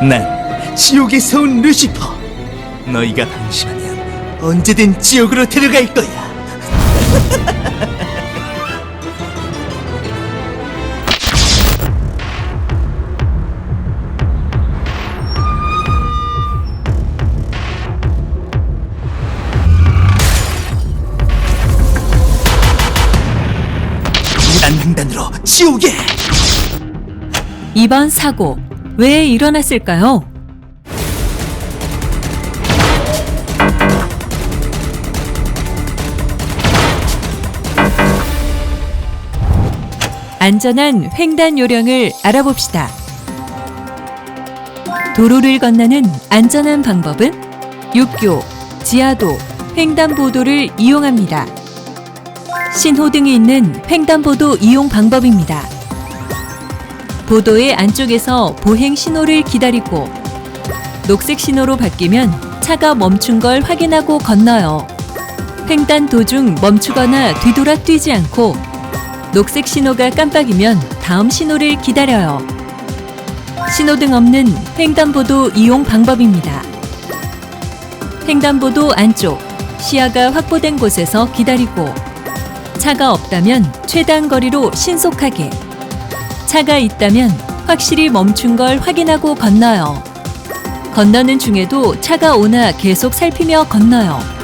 난 지옥에서 온 루시퍼. 너희가 방심하면 언제든 지옥으로 데려갈 거야. 지옥에! 이번 사고 왜 일어났을까요? 안전한 횡단 요령을 알아봅시다. 도로를 건너는 안전한 방법은 육교, 지하도, 횡단보도를 이용합니다. 신호등이 있는 횡단보도 이용 방법입니다. 보도의 안쪽에서 보행 신호를 기다리고 녹색 신호로 바뀌면 차가 멈춘 걸 확인하고 건너요. 횡단 도중 멈추거나 뒤돌아 뛰지 않고 녹색 신호가 깜빡이면 다음 신호를 기다려요. 신호등 없는 횡단보도 이용 방법입니다. 횡단보도 안쪽 시야가 확보된 곳에서 기다리고 차가 없다면 최단 거리로 신속하게 차가 있다면 확실히 멈춘 걸 확인하고 건너요. 건너는 중에도 차가 오나 계속 살피며 건너요.